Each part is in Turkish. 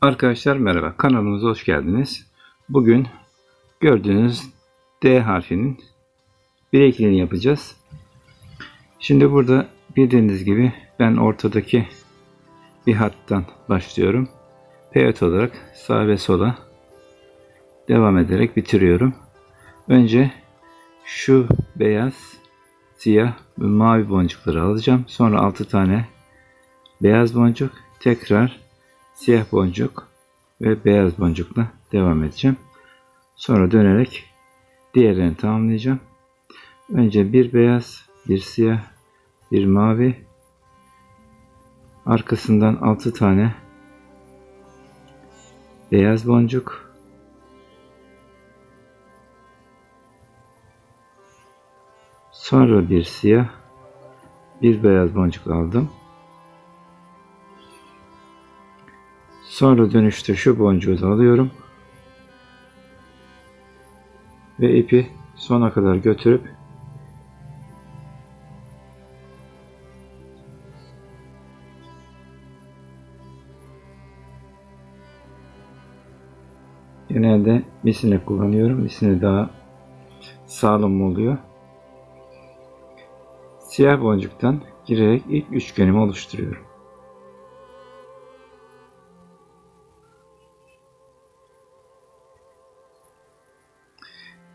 Arkadaşlar merhaba. Kanalımıza hoş geldiniz. Bugün gördüğünüz D harfinin bilekliğini yapacağız. Şimdi burada bildiğiniz gibi ben ortadaki bir hattan başlıyorum. Pivot olarak sağ ve sola devam ederek bitiriyorum. Önce şu beyaz, siyah ve mavi boncukları alacağım. Sonra 6 tane beyaz boncuk, tekrar siyah boncuk ve beyaz boncukla devam edeceğim. Sonra dönerek diğerlerini tamamlayacağım. Önce bir beyaz, bir siyah, bir mavi, arkasından 6 tane beyaz boncuk, sonra bir siyah, bir beyaz boncuk aldım. Sonra dönüşte şu boncuğu da alıyorum. Ve ipi sona kadar götürüp Genelde misine kullanıyorum. Misine daha sağlam oluyor. Siyah boncuktan girerek ilk üçgenimi oluşturuyorum.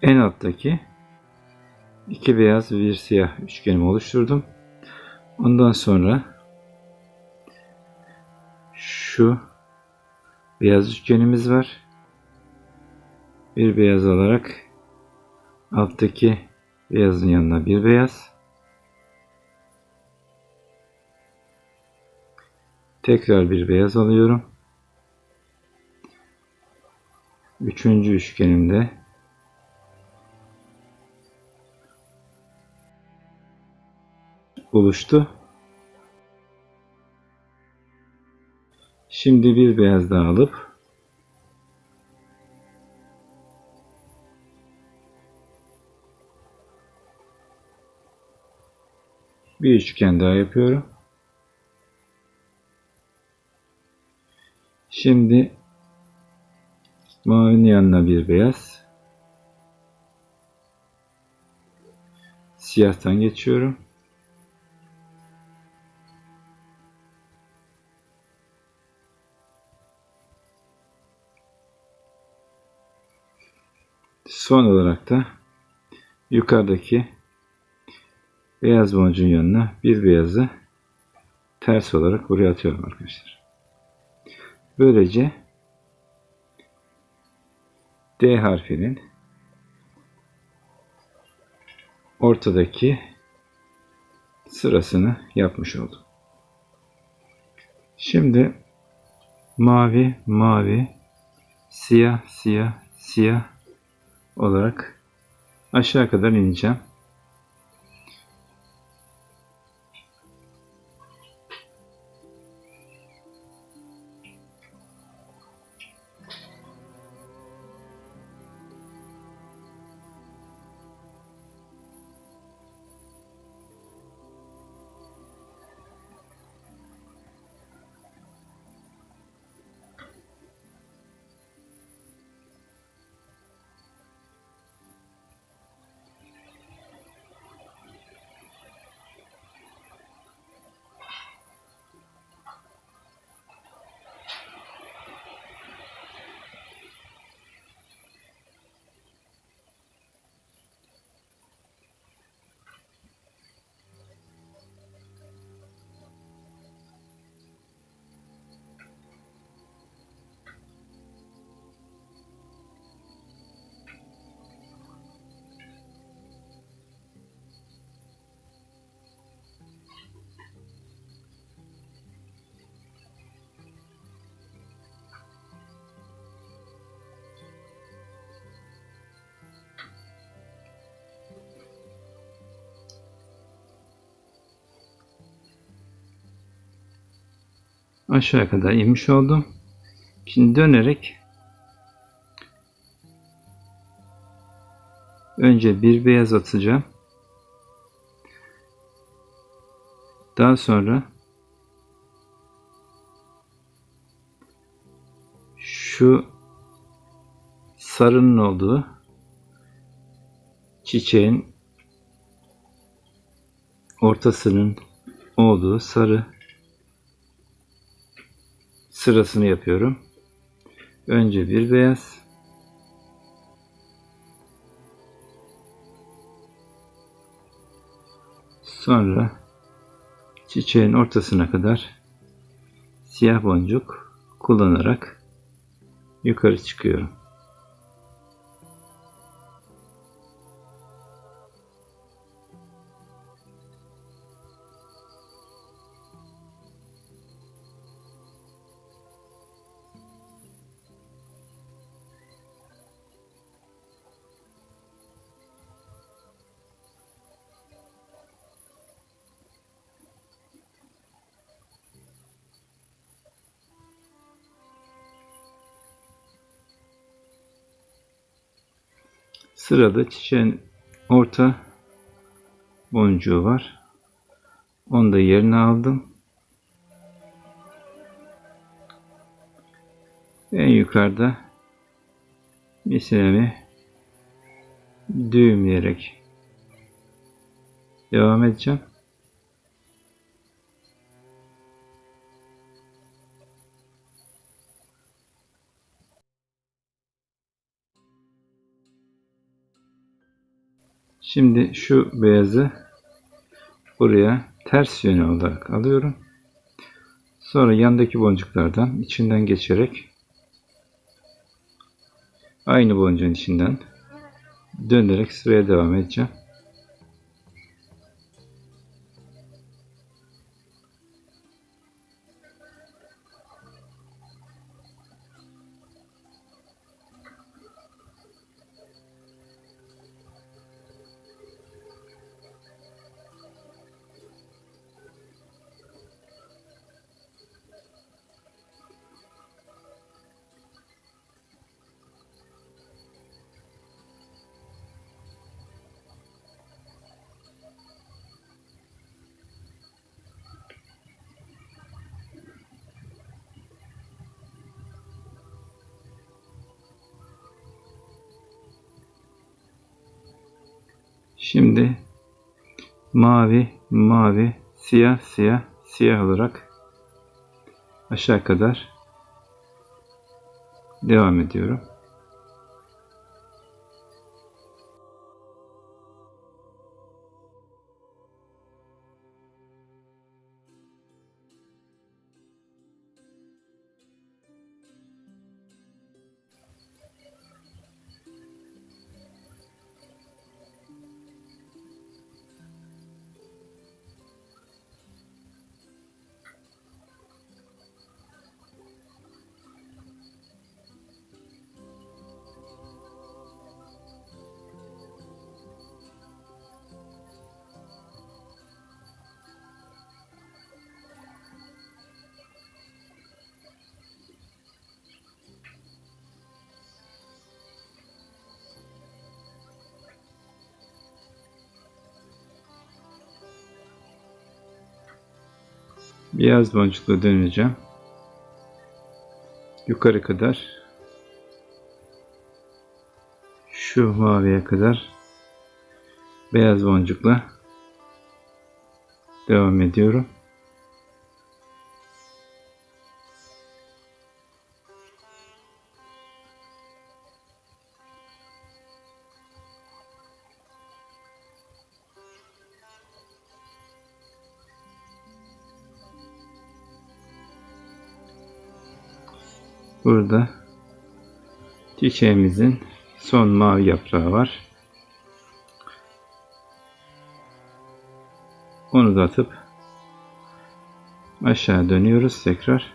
En alttaki iki beyaz bir siyah üçgenimi oluşturdum. Ondan sonra şu beyaz üçgenimiz var. Bir beyaz alarak alttaki beyazın yanına bir beyaz. Tekrar bir beyaz alıyorum. Üçüncü üçgenimde oluştu. Şimdi bir beyaz daha alıp bir üçgen daha yapıyorum. Şimdi mavinin yanına bir beyaz. Siyahtan geçiyorum. Son olarak da yukarıdaki beyaz boncuğun yanına bir beyazı ters olarak buraya atıyorum arkadaşlar. Böylece D harfinin ortadaki sırasını yapmış oldum. Şimdi mavi, mavi, siyah, siyah, siyah olarak aşağı kadar ineceğim. Aşağı kadar inmiş oldum. Şimdi dönerek önce bir beyaz atacağım. Daha sonra şu sarının olduğu çiçeğin ortasının olduğu sarı sırasını yapıyorum. Önce bir beyaz sonra çiçeğin ortasına kadar siyah boncuk kullanarak yukarı çıkıyorum. Sırada çiçeğin orta boncuğu var. Onu da yerine aldım. En yukarıda misinemi düğümleyerek devam edeceğim. Şimdi şu beyazı buraya ters yönü olarak alıyorum. Sonra yandaki boncuklardan içinden geçerek aynı boncuğun içinden dönerek sıraya devam edeceğim. Şimdi mavi, mavi, siyah, siyah, siyah olarak aşağı kadar devam ediyorum. Beyaz boncukla döneceğim. Yukarı kadar şu maviye kadar beyaz boncukla devam ediyorum. Burada çiçeğimizin son mavi yaprağı var. Onu da atıp aşağı dönüyoruz tekrar.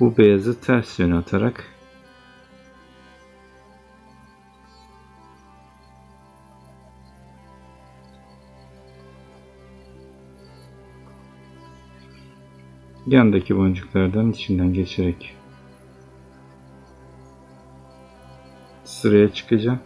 Bu beyazı ters yöne atarak yandaki boncuklardan içinden geçerek sıraya çıkacağım.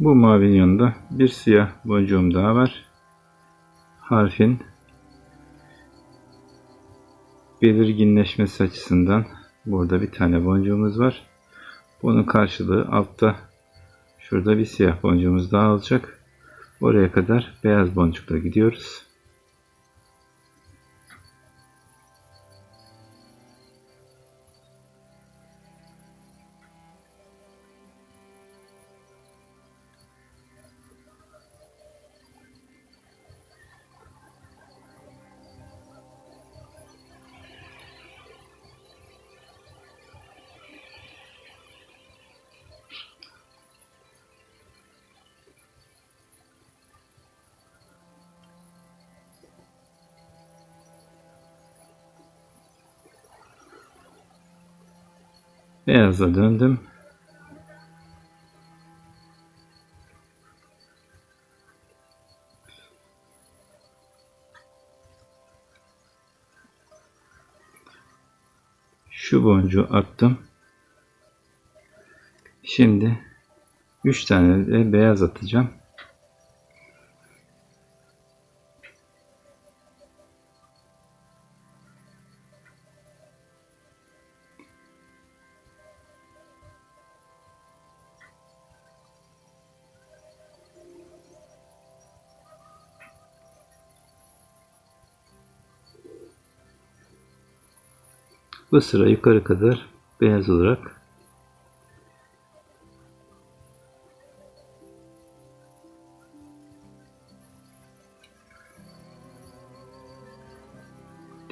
Bu mavinin yanında bir siyah boncuğum daha var. Harfin belirginleşmesi açısından burada bir tane boncuğumuz var. Bunun karşılığı altta şurada bir siyah boncuğumuz daha olacak. Oraya kadar beyaz boncukla gidiyoruz. Beyaza döndüm. Şu boncuğu attım. Şimdi 3 tane de beyaz atacağım. Bu sıra yukarı kadar beyaz olarak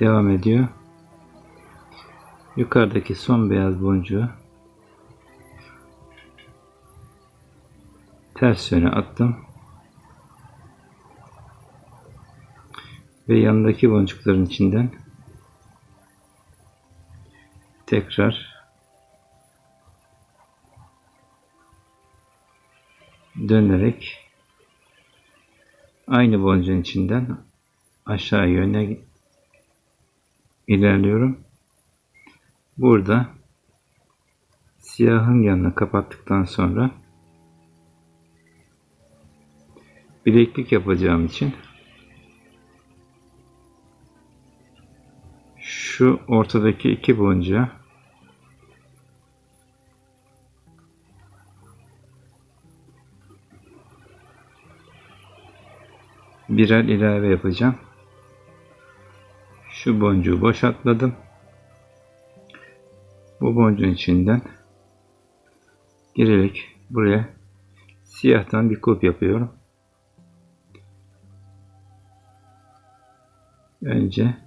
devam ediyor. Yukarıdaki son beyaz boncuğu ters yöne attım. Ve yanındaki boncukların içinden tekrar dönerek aynı boncuğun içinden aşağı yöne ilerliyorum. Burada siyahın yanına kapattıktan sonra bileklik yapacağım için şu ortadaki iki boncuğa birer ilave yapacağım. Şu boncuğu boşaltladım. Bu boncuğun içinden girerek buraya siyahtan bir kulp yapıyorum. Önce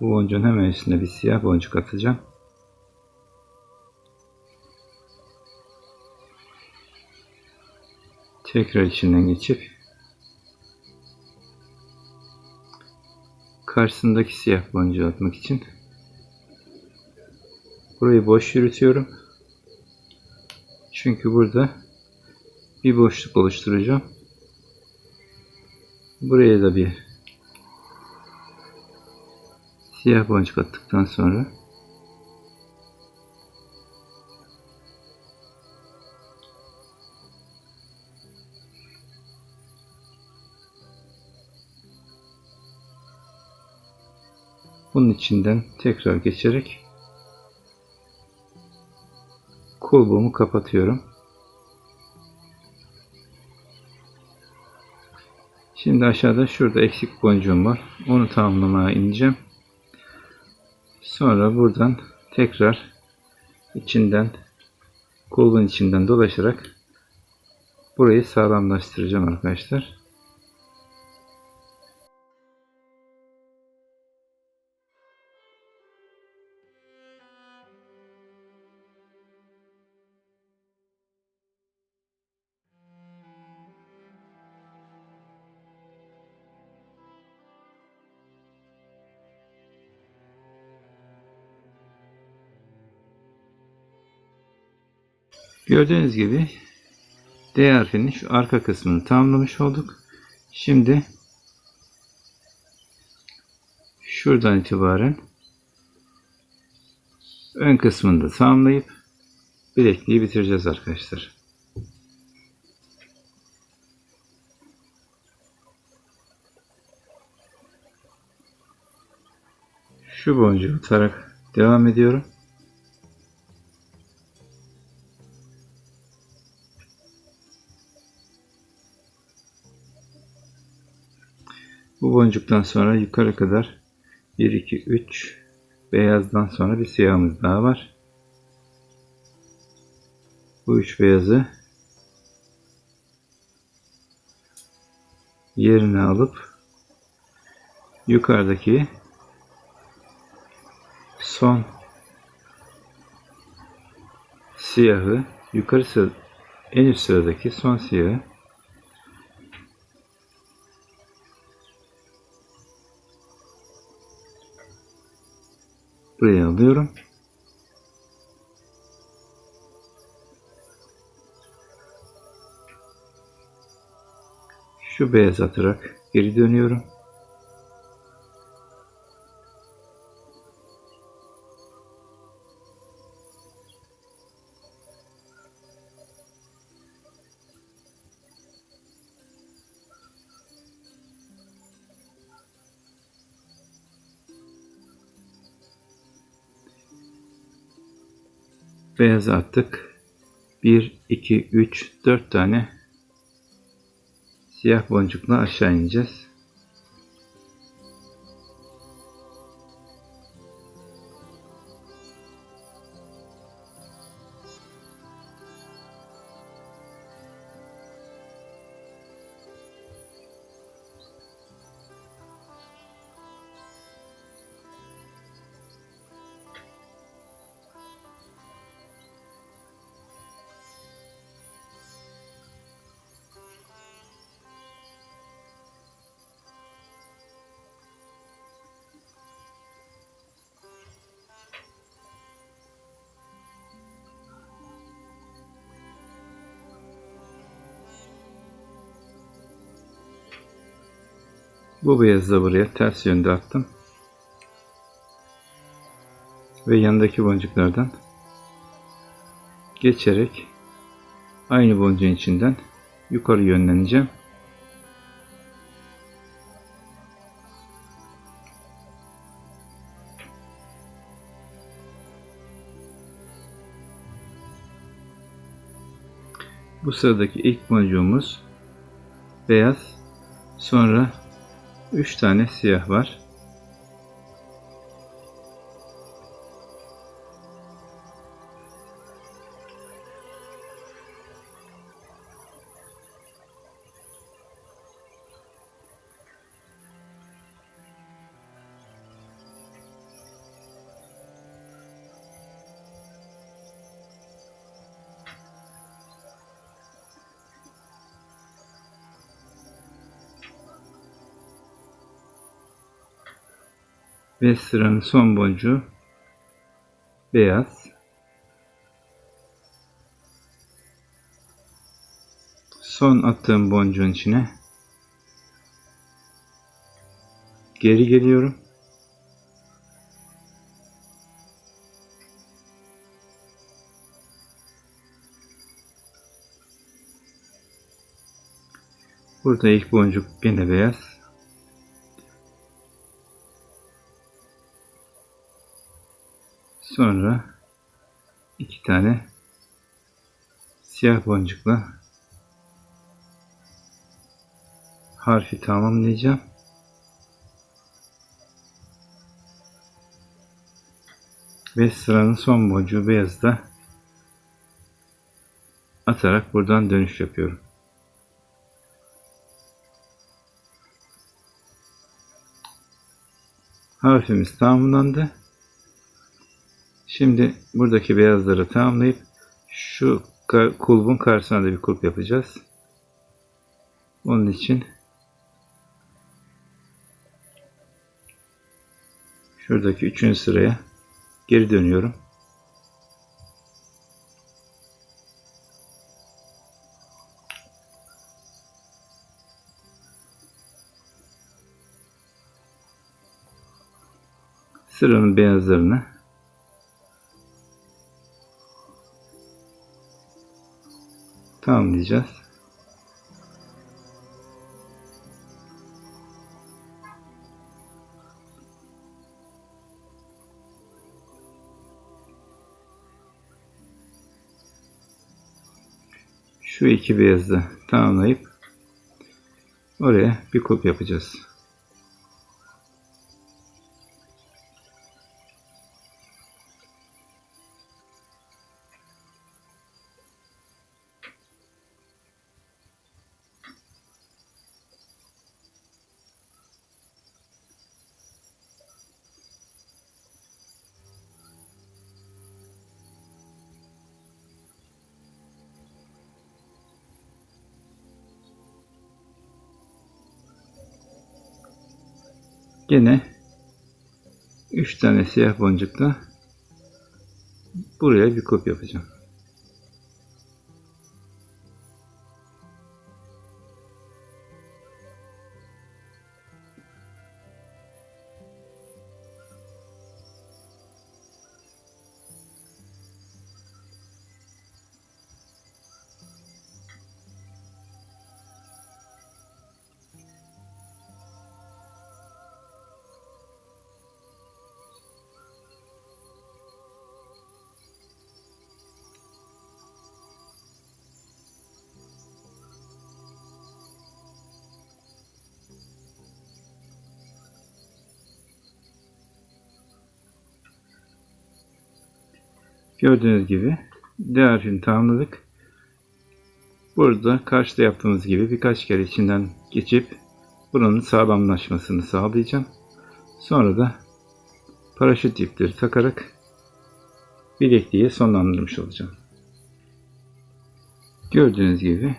bu boncuğun hemen üstüne bir siyah boncuk atacağım. Tekrar içinden geçip karşısındaki siyah boncuğu atmak için burayı boş yürütüyorum. Çünkü burada bir boşluk oluşturacağım. Buraya da bir siyah boncuk attıktan sonra bunun içinden tekrar geçerek kulbumu kapatıyorum. Şimdi aşağıda şurada eksik boncuğum var. Onu tamamlamaya ineceğim. Sonra buradan tekrar içinden kulbun içinden dolaşarak burayı sağlamlaştıracağım arkadaşlar. Gördüğünüz gibi D harfinin şu arka kısmını tamamlamış olduk. Şimdi şuradan itibaren ön kısmını da tamamlayıp bilekliği bitireceğiz arkadaşlar. Şu boncuğu tutarak devam ediyorum. Bu boncuktan sonra yukarı kadar 1 2 3 beyazdan sonra bir siyahımız daha var. Bu üç beyazı yerine alıp yukarıdaki son siyahı yukarı sıra, en üst sıradaki son siyahı buraya alıyorum. Şu beyaz atarak geri dönüyorum. Beyaz attık. 1, 2, 3, 4 tane siyah boncukla aşağı ineceğiz. Bu beyazı da buraya ters yönde attım. Ve yanındaki boncuklardan geçerek aynı boncuğun içinden yukarı yönleneceğim. Bu sıradaki ilk boncuğumuz beyaz. Sonra 3 tane siyah var. Ve sıranın son boncuğu beyaz. Son attığım boncuğun içine geri geliyorum. Burada ilk boncuk yine beyaz. İki tane siyah boncukla harfi tamamlayacağım. Ve sıranın son boncuğu beyazı da atarak buradan dönüş yapıyorum. Harfimiz tamamlandı. Şimdi buradaki beyazları tamamlayıp şu kulbun karşısına da bir kulp yapacağız. Onun için şuradaki üçüncü sıraya geri dönüyorum. Sıranın beyazlarını tamamlayacağız. Şu iki beyazı tamamlayıp oraya bir kulp yapacağız. Gene 3 tane siyah boncukla buraya bir kulp yapacağım. Gördüğünüz gibi D harfini tamamladık. Burada karşıda yaptığımız gibi birkaç kere içinden geçip buranın sağlamlaşmasını sağlayacağım. Sonra da paraşüt ipleri takarak bilekliği sonlandırmış olacağım. Gördüğünüz gibi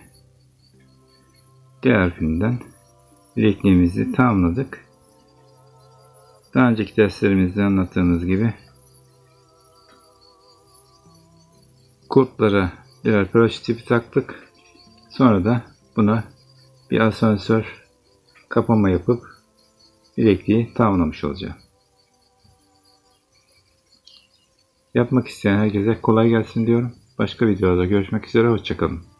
D harfinden bilekliğimizi tamamladık. Daha önceki derslerimizde anlattığımız gibi kurtlara birer paraşüt taktık. Sonra da buna bir asansör kapama yapıp bilekliği tamamlamış olacağım. Yapmak isteyen herkese kolay gelsin diyorum. Başka videoda görüşmek üzere. Hoşçakalın.